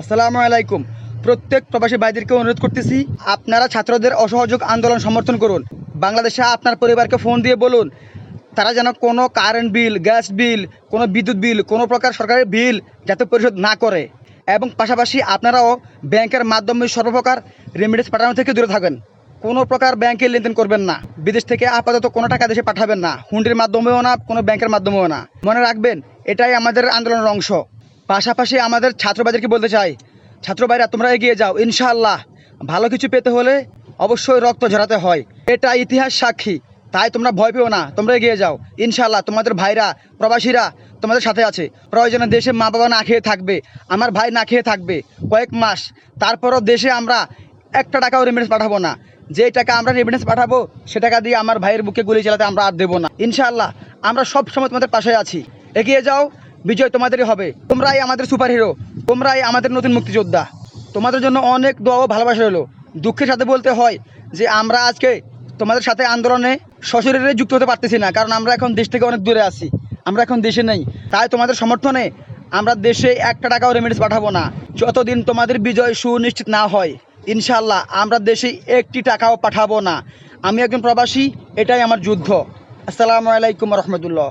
আসসালামু আলাইকুম। প্রত্যেক প্রবাসী ভাইদেরকে অনুরোধ করতেছি, আপনারা ছাত্রদের অসহযোগ আন্দোলন সমর্থন করুন। বাংলাদেশে আপনার পরিবারকে ফোন দিয়ে বলুন, তারা যেন কোনো কারেন্ট বিল গ্যাস বিল কোনো বিদ্যুৎ বিল কোনো প্রকার সরকারের বিল যাতে পরিশোধ না করে। এবং পাশাপাশি আপনারাও ব্যাংকের মাধ্যমে সর্বপ্রকার রেমিডেন্স পাঠানো থেকে দূরে থাকেন। কোনো প্রকার ব্যাংকে লেনদেন করবেন না। বিদেশ থেকে আপাতত কোনো টাকা দেশে পাঠাবেন না। হুন্ডির মাধ্যমেও না, কোনো ব্যাংকের মাধ্যমেও না। মনে রাখবেন, এটাই আমাদের আন্দোলনের অংশ। পাশাপাশি আমাদের ছাত্রবাদেরকে বলতে চাই ছাত্র ভাইরা তোমরা এগিয়ে যাও, ইনশাআল্লাহ। ভালো কিছু পেতে হলে অবশ্যই রক্ত ঝরাতে হয়। এটা ইতিহাস সাক্ষী, তাই তোমরা ভয় পেও না, তোমরা এগিয়ে যাও। ইনশাআল্লাহ, তোমাদের ভাইরা, প্রবাসীরা তোমাদের সাথে আছে। প্রয়োজনে দেশে মা বাবা না খেয়ে থাকবে, আমার ভাই না খেয়ে থাকবে। কয়েক মাস, তারপরও দেশে আমরা একটা টাকাও রেমিডেন্স পাঠাবো না। যে টাকা আমরা রেমিডেন্স পাঠাবো, সে টাকা দিয়ে আমার ভাইয়ের বুকে গুলি চালাতে আমরা আর দেবো না। ইনশাআল্লাহ, আমরা সব সময় তোমাদের পাশে আছি। এগিয়ে যাও বিজয় তোমাদেরই হবে। তোমরাই আমাদের সুপার হিরো তোমরাই আমাদের নতুন মুক্তিযোদ্ধা। তোমাদের জন্য অনেক দোয়া ও ভালোবাসা হলো দুঃখের সাথে বলতে হয় যে আমরা আজকে তোমাদের সাথে আন্দোলনে সশরীরে যুক্ত হতে পারতেছি না, কারণ আমরা এখন দেশ থেকে অনেক দূরে আছি। আমরা এখন দেশে নেই। তাই তোমাদের সমর্থনে আমরা দেশে একটা টাকাও রেমিডেন্স পাঠাবো না। যতদিন তোমাদের বিজয় সুনিশ্চিত না হয় ইনশাল্লাহ আমরা দেশে একটি টাকাও পাঠাবো না। আমি একজন প্রবাসী, এটাই আমার যুদ্ধ। আসসালামু আলাইকুম রহমতুল্লাহ।